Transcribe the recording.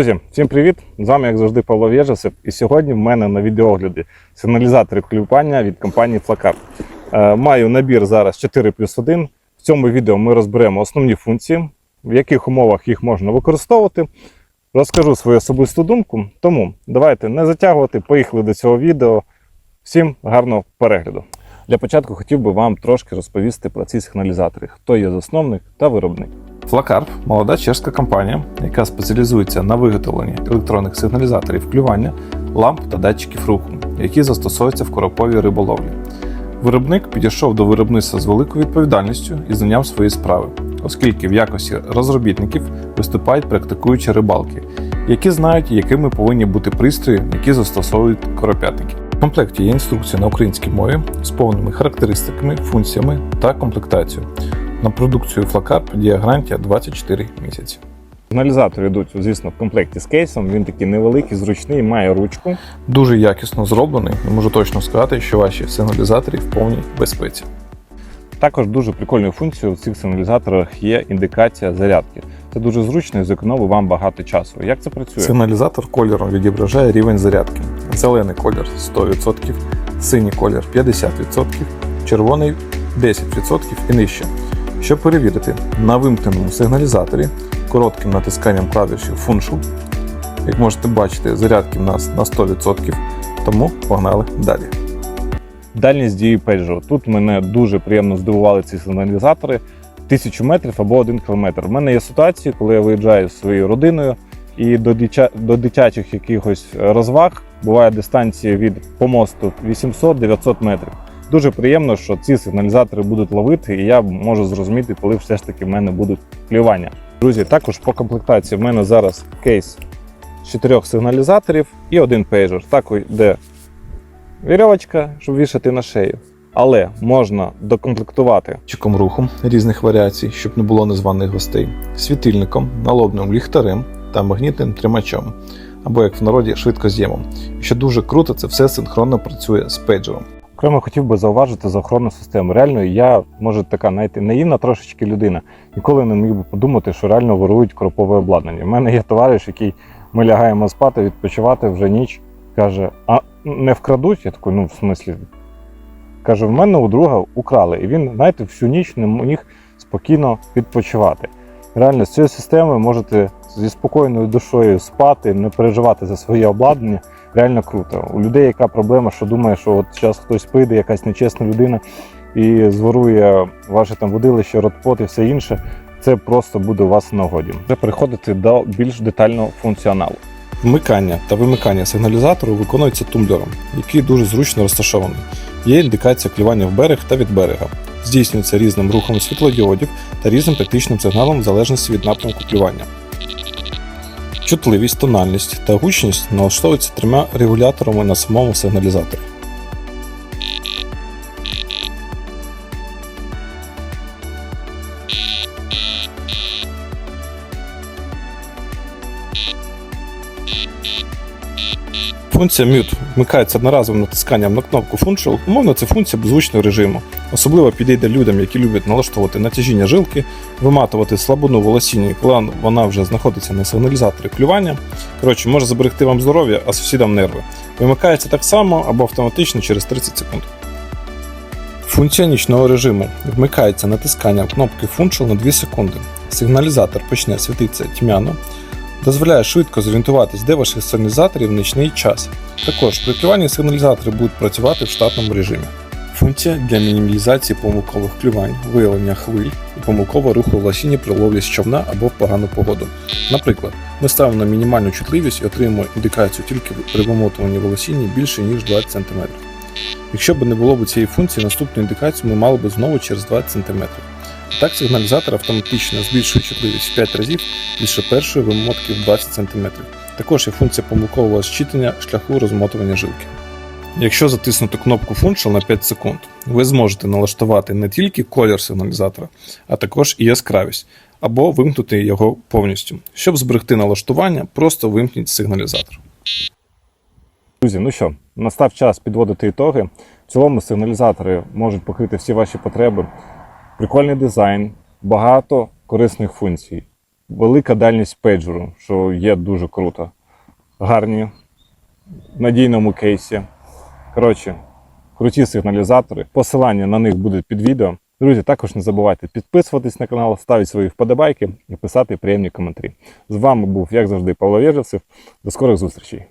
Друзі, всім привіт! З вами, як завжди, Павло Вєжесев. І сьогодні в мене на відеогляді сигналізатори клювання від компанії Флакар. Е, Маю набір зараз 4 плюс 1. В цьому відео ми розберемо основні функції, в яких умовах їх можна використовувати. Розкажу свою особисту думку. Тому давайте не затягувати, поїхали до цього відео. Всім гарного перегляду. Для початку хотів би вам трошки розповісти про ці сигналізатори, хто є засновник та виробник. Флакарп молода чешська компанія, яка спеціалізується на виготовленні електронних сигналізаторів клювання, ламп та датчиків руху, які застосовуються в короповій риболовлі. Виробник підійшов до виробництва з великою відповідальністю і знанням своєї справи, оскільки в якості розробітників виступають практикуючі рибалки, які знають, якими повинні бути пристрої, які застосовують коропятники. В комплекті є інструкція на українській мові з повними характеристиками, функціями та комплектацією. На продукцію Флакарп діє гарантія 24 місяці. Сигналізатори йдуть, звісно, в комплекті з кейсом. Він такий невеликий, зручний, має ручку. Дуже якісно зроблений можу точно сказати, що ваші сигналізаторі в повній безпеці. Також дуже прикольною функцією в цих сигналізаторах є індикація зарядки. Це дуже зручно і зекономить вам багато часу. Як це працює? Сигналізатор кольором відображає рівень зарядки. Зелений колір 100%, синій колір 50%, червоний 10% і нижче. Щоб перевірити, на вимкненому сигналізаторі коротким натисканням клавіші Function, як можете бачити, зарядки в нас на 100%, тому погнали далі. Дальність дії пейджеру. Тут мене дуже приємно здивували ці сигналізатори. Тисячу метрів або один кілометр. У мене є ситуації, коли я виїжджаю зі своєю родиною і до, до дитячих якихось розваг буває дистанція від помосту 800-900 метрів. Дуже приємно, що ці сигналізатори будуть ловити, і я можу зрозуміти, коли все ж таки в мене будуть клювання. Друзі, також по комплектації в мене зараз кейс з чотирьох сигналізаторів і один пейджер. Так йде вірьовочка, щоб вішати на шею. Але можна докомплектувати Чиком руху різних варіацій, щоб не було незваних гостей, світильником, налобним ліхтарем та магнітним тримачом, або як в народі швидкоз'ємом. І що дуже круто, це все синхронно працює з пейджером. Окремо хотів би зауважити за охоронну систему. Реально, я може така знаєте, наївна трошечки людина. Ніколи не міг би подумати, що реально ворують кропове обладнання. У мене є товариш, який ми лягаємо спати, відпочивати вже ніч. Каже: а не вкрадуть? Я такий, ну в смислі. Каже, в мене у друга украли. І він, знаєте, всю ніч не міг спокійно відпочивати. Реально, з цією системою можете зі спокійною душою спати, не переживати за своє обладнання. Реально круто. У людей яка проблема, що думає, що от зараз хтось прийде, якась нечесна людина і зворує ваше там водилище, ротпот і все інше. Це просто буде у вас в нагоді. Вже переходити до більш детального функціоналу. Вмикання та вимикання сигналізатору виконується тумблером, який дуже зручно розташований. Є індикація клювання в берег та від берега. Здійснюється різним рухом світлодіодів та різним тактичним сигналом в залежності від напрямку клювання. Чутливість, тональність та гучність налаштовуються трьома регуляторами на самому сигналізаторі. Функція Mute вмикається одноразовим натисканням на кнопку Function. Умовно, це функція беззвучного режиму. Особливо підійде людям, які люблять налаштовувати натяжіння жилки, виматувати слабину волосіння, коли вона вже знаходиться на сигналізаторі клювання. Коротше, може зберегти вам здоров'я, а сусідам нерви. Вимикається так само або автоматично через 30 секунд. Функція нічного режиму вмикається натисканням кнопки Function на 2 секунди. Сигналізатор почне світитися тьмяно, дозволяє швидко зорієнтуватись, де ваші сигналізатори в нічний час. Також при сигналізатори будуть працювати в штатному режимі. Функція для мінімалізації помилкових клювань, виявлення хвиль і помилкового руху в лосіні при ловлі з човна або в погану погоду. Наприклад, ми ставимо на мінімальну чутливість і отримуємо індикацію тільки при вимотуванні волосіння більше ніж 20 см. Якщо б не було б цієї функції, наступну індикацію ми мали б знову через 20 см. Так сигналізатор автоматично збільшує чутливість в 5 разів більше першої вимотки в 20 см. Також є функція помилкового зчитання шляху розмотування жилки. Якщо затиснути кнопку Function на 5 секунд, ви зможете налаштувати не тільки колір сигналізатора, а також і яскравість, або вимкнути його повністю. Щоб зберегти налаштування, просто вимкніть сигналізатор. Друзі, ну що, настав час підводити ітоги. В цілому сигналізатори можуть покрити всі ваші потреби. Прикольний дизайн, багато корисних функцій. велика дальність пейджеру, що є дуже круто. Гарні, в надійному кейсі. Коротше, круті сигналізатори. Посилання на них будуть під відео. Друзі, також не забувайте підписуватись на канал, ставити свої вподобайки і писати приємні коментарі. З вами був, як завжди, Павло Вєжевцев. До скорих зустрічей!